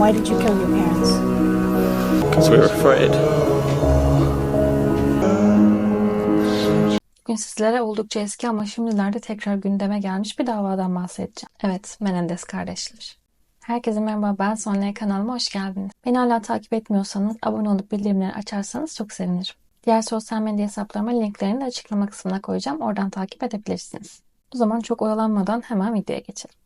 Why did you kill your parents? Because we were afraid. Bugün sizlere oldukça eski ama şimdilerde tekrar gündeme gelmiş bir davadan bahsedeceğim. Evet, Menendez kardeşler. Herkese merhaba, ben Sonya kanalıma hoş geldiniz. Beni hala takip etmiyorsanız abone olup bildirimleri açarsanız çok sevinirim. Diğer sosyal medya hesaplarıma linklerini de açıklama kısmına koyacağım. Oradan takip edebilirsiniz. O zaman çok oyalanmadan hemen videoya geçelim.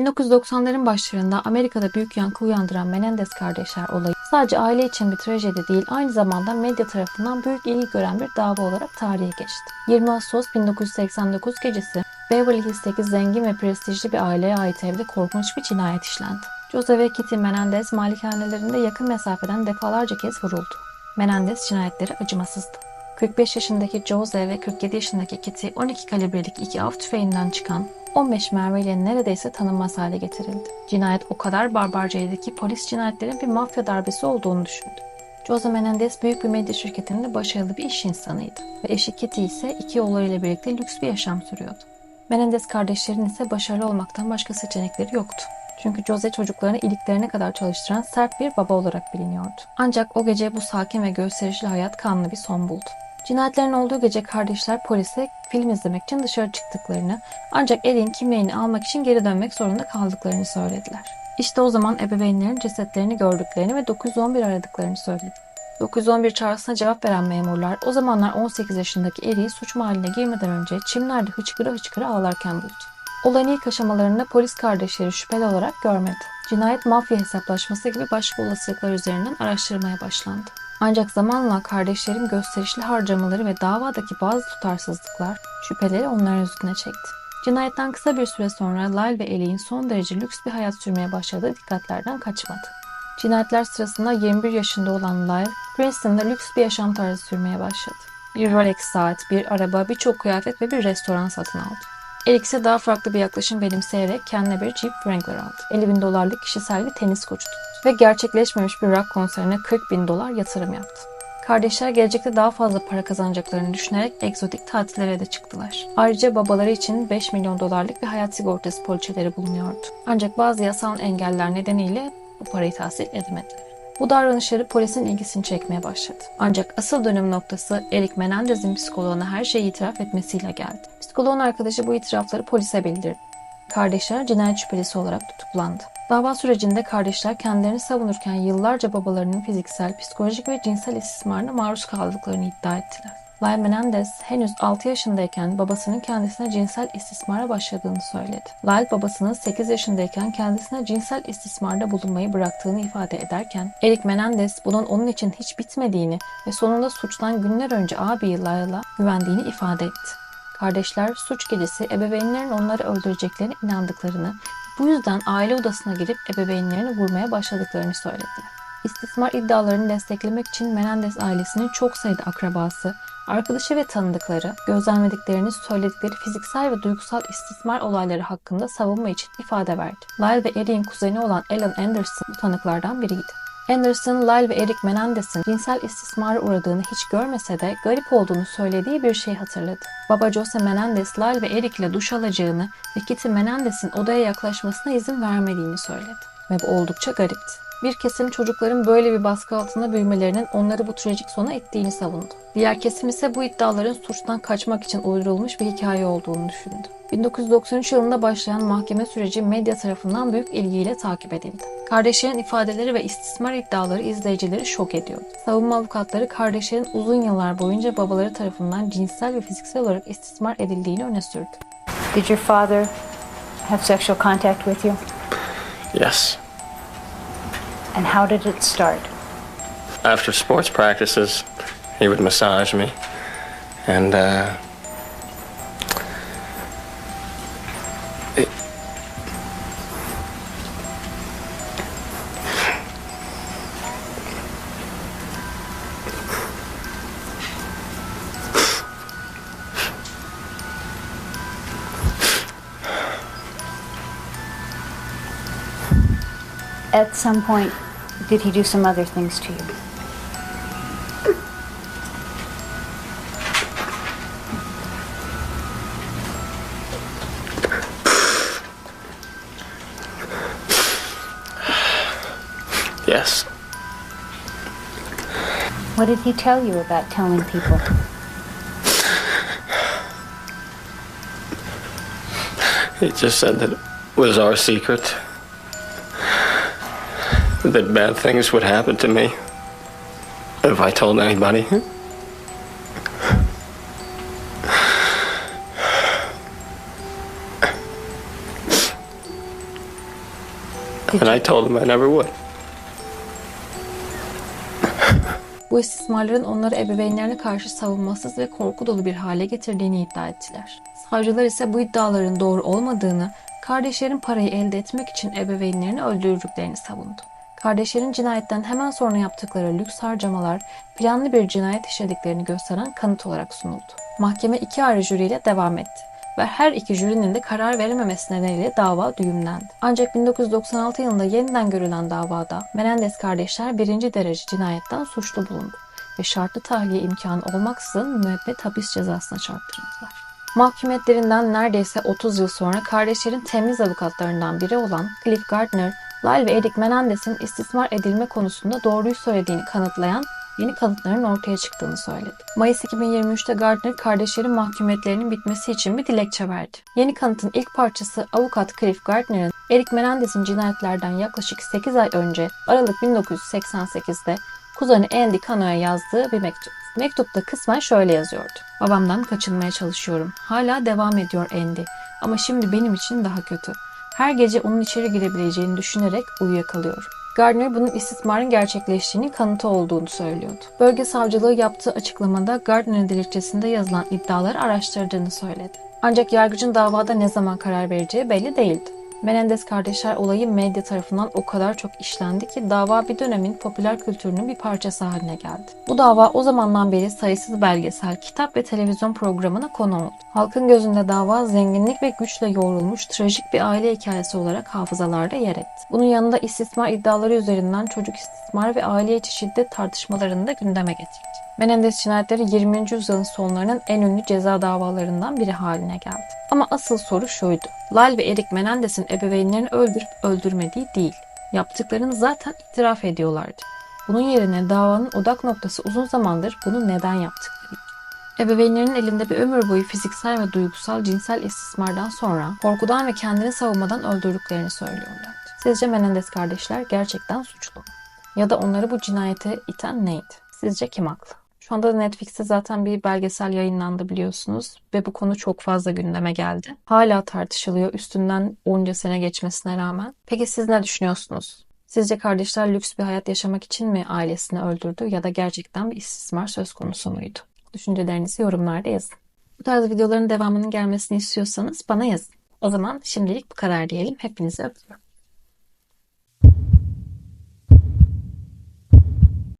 ...1990'ların başlarında Amerika'da büyük yankı uyandıran Menendez kardeşler olayı sadece aile için bir trajedi değil, aynı zamanda medya tarafından büyük ilgi gören bir dava olarak tarihe geçti. 20 Ağustos 1989 gecesi Beverly Hills'teki zengin ve prestijli bir aileye ait evde korkunç bir cinayet işlendi. Jose ve Kitty Menendez malikanelerinde yakın mesafeden defalarca kez vuruldu. Menendez cinayetleri acımasızdı. 45 yaşındaki Jose ve 47 yaşındaki Kitty 12 kalibrelik iki av tüfeğinden çıkan 15 mermiyle neredeyse tanınmaz hale getirildi. Cinayet o kadar barbarcaydı ki polis cinayetlerin bir mafya darbesi olduğunu düşündü. Jose Menendez büyük bir medya şirketinde başarılı bir iş insanıydı ve eşi Kitty ise iki oğullarıyla birlikte lüks bir yaşam sürüyordu. Menendez kardeşlerin ise başarılı olmaktan başka seçenekleri yoktu. Çünkü Jose çocuklarını iliklerine kadar çalıştıran sert bir baba olarak biliniyordu. Ancak o gece bu sakin ve gösterişli hayat kanlı bir son buldu. Cinayetlerin olduğu gece kardeşler polise film izlemek için dışarı çıktıklarını ancak Elin kimliğini almak için geri dönmek zorunda kaldıklarını söylediler. İşte o zaman ebeveynlerin cesetlerini gördüklerini ve 911 aradıklarını söyledi. 911 çağrısına cevap veren memurlar o zamanlar 18 yaşındaki Eri'yi suç mahalline girmeden önce çimlerde hıçkıra hıçkıra ağlarken buldu. Olayın ilk aşamalarında polis kardeşleri şüpheli olarak görmedi. Cinayet mafya hesaplaşması gibi başka olasılıklar üzerinden araştırmaya başlandı. Ancak zamanla kardeşlerin gösterişli harcamaları ve davadaki bazı tutarsızlıklar şüpheleri onların üstüne çekti. Cinayetten kısa bir süre sonra Lyle ve Ellie'in son derece lüks bir hayat sürmeye başladığı dikkatlerden kaçmadı. Cinayetler sırasında 21 yaşında olan Lyle, Princeton'da lüks bir yaşam tarzı sürmeye başladı. Bir Rolex saat, bir araba, birçok kıyafet ve bir restoran satın aldı. İse daha farklı bir yaklaşım benimseyerek kendine bir Jeep Wrangler aldı. 50 bin dolarlık kişisel bir tenis koçu ve gerçekleşmemiş bir rock konserine 40 bin dolar yatırım yaptı. Kardeşler gelecekte daha fazla para kazanacaklarını düşünerek egzotik tatillere de çıktılar. Ayrıca babaları için 5 milyon dolarlık bir hayat sigortası poliçeleri bulunuyordu. Ancak bazı yasal engeller nedeniyle bu parayı tahsil edemediler. Bu davranışları polisin ilgisini çekmeye başladı. Ancak asıl dönüm noktası Eric Menendez'in psikoloğuna her şeyi itiraf etmesiyle geldi. Psikoloğun arkadaşı bu itirafları polise bildirdi. Kardeşler cinayet şüphelisi olarak tutuklandı. Dava sürecinde kardeşler kendilerini savunurken yıllarca babalarının fiziksel, psikolojik ve cinsel istismarına maruz kaldıklarını iddia ettiler. Lyle Menendez henüz 6 yaşındayken babasının kendisine cinsel istismara başladığını söyledi. Lyle babasının 8 yaşındayken kendisine cinsel istismarda bulunmayı bıraktığını ifade ederken Eric Menendez bunun onun için hiç bitmediğini ve sonunda suçtan günler önce abi Lyle'a güvendiğini ifade etti. Kardeşler suç gecesi ebeveynlerin onları öldüreceklerine inandıklarını, bu yüzden aile odasına girip ebeveynlerini vurmaya başladıklarını söylediler. İstismar iddialarını desteklemek için Menendez ailesinin çok sayıda akrabası, arkadaşı ve tanıdıkları, gözlemlediklerini söyledikleri fiziksel ve duygusal istismar olayları hakkında savunma için ifade verdi. Lyle ve Eric'in kuzeni olan Alan Anderson tanıklardan biriydi. Anderson, Lyle ve Eric Menendez'in cinsel istismara uğradığını hiç görmese de garip olduğunu söylediği bir şey hatırladı. Baba Jose Menendez, Lyle ve Eric ile duş alacağını ve Kitty Menendez'in odaya yaklaşmasına izin vermediğini söyledi. Ve bu oldukça garipti. Bir kesim çocukların böyle bir baskı altında büyümelerinin onları bu trajik sona ettiğini savundu. Diğer kesim ise bu iddiaların suçtan kaçmak için uydurulmuş bir hikaye olduğunu düşündü. 1993 yılında başlayan mahkeme süreci medya tarafından büyük ilgiyle takip edildi. Kardeşlerin ifadeleri ve istismar iddiaları izleyicileri şok ediyordu. Savunma avukatları kardeşlerin uzun yıllar boyunca babaları tarafından cinsel ve fiziksel olarak istismar edildiğini öne sürdü. Did your father have sexual contact with you? Yes. And how did it start? After sports practices, he would massage me. And, uh, at some point, did he do some other things to you? Yes. What did he tell you about telling people? He just said that it was our secret. That bad things would happen to me if I told anybody. And I told him I never would. Bu istismarların onları ebeveynlerine karşı savunmasız ve korku dolu bir hale getirdiğini iddia ettiler. Savcılar ise bu iddiaların doğru olmadığını, kardeşlerin parayı elde etmek için ebeveynlerini öldürdüklerini savundu. Kardeşlerin cinayetten hemen sonra yaptıkları lüks harcamalar planlı bir cinayet işlediklerini gösteren kanıt olarak sunuldu. Mahkeme iki ayrı jüriyle devam etti ve her iki jürinin de karar verememesi nedeniyle dava düğümlendi. Ancak 1996 yılında yeniden görülen davada Menendez kardeşler birinci derece cinayetten suçlu bulundu ve şartlı tahliye imkanı olmaksızın müebbet hapis cezasına çarptırıldılar. Mahkumiyetlerinden neredeyse 30 yıl sonra kardeşlerin temiz avukatlarından biri olan Cliff Gardner, Lyle ve Eric Menendez'in istismar edilme konusunda doğruyu söylediğini kanıtlayan yeni kanıtların ortaya çıktığını söyledi. Mayıs 2023'te Gardner kardeşlerin mahkumiyetlerinin bitmesi için bir dilekçe verdi. Yeni kanıtın ilk parçası avukat Cliff Gardner'ın Eric Menendez'in cinayetlerden yaklaşık 8 ay önce Aralık 1988'de kuzeni Andy Cano'ya yazdığı bir mektup. Mektupta kısmen şöyle yazıyordu. Babamdan kaçınmaya çalışıyorum. Hala devam ediyor Andy. Ama şimdi benim için daha kötü. Her gece onun içeri girebileceğini düşünerek uyuyakalıyorum. Gardner bunun istismarın gerçekleştiğinin kanıtı olduğunu söylüyordu. Bölge savcılığı yaptığı açıklamada Gardner'ın dilekçesinde yazılan iddiaları araştırdığını söyledi. Ancak yargıcın davada ne zaman karar vereceği belli değildi. Menendez kardeşler olayı medya tarafından o kadar çok işlendi ki dava bir dönemin popüler kültürünün bir parçası haline geldi. Bu dava o zamandan beri sayısız belgesel, kitap ve televizyon programına konu oldu. Halkın gözünde dava zenginlik ve güçle yoğrulmuş trajik bir aile hikayesi olarak hafızalarda yer etti. Bunun yanında istismar iddiaları üzerinden çocuk istismar ve aile içi şiddet tartışmalarını da gündeme getirdi. Menendez cinayetleri 20. yüzyılın sonlarının en ünlü ceza davalarından biri haline geldi. Ama asıl soru şuydu. Lal ve Eric Menendez'in ebeveynlerini öldürüp öldürmediği değil. Yaptıklarını zaten itiraf ediyorlardı. Bunun yerine davanın odak noktası uzun zamandır bunu neden yaptıkları. Ebeveynlerinin elinde bir ömür boyu fiziksel ve duygusal cinsel istismardan sonra korkudan ve kendini savunmadan öldürdüklerini söylüyorlardı. Sizce Menendez kardeşler gerçekten suçlu mu? Ya da onları bu cinayete iten neydi? Sizce kim haklı? Şu anda da Netflix'te zaten bir belgesel yayınlandı biliyorsunuz ve bu konu çok fazla gündeme geldi. Hala tartışılıyor üstünden onca sene geçmesine rağmen. Peki siz ne düşünüyorsunuz? Sizce kardeşler lüks bir hayat yaşamak için mi ailesini öldürdü ya da gerçekten bir istismar söz konusu muydu? Düşüncelerinizi yorumlarda yazın. Bu tarz videoların devamının gelmesini istiyorsanız bana yazın. O zaman şimdilik bu kadar diyelim. Hepinizi öpüyorum.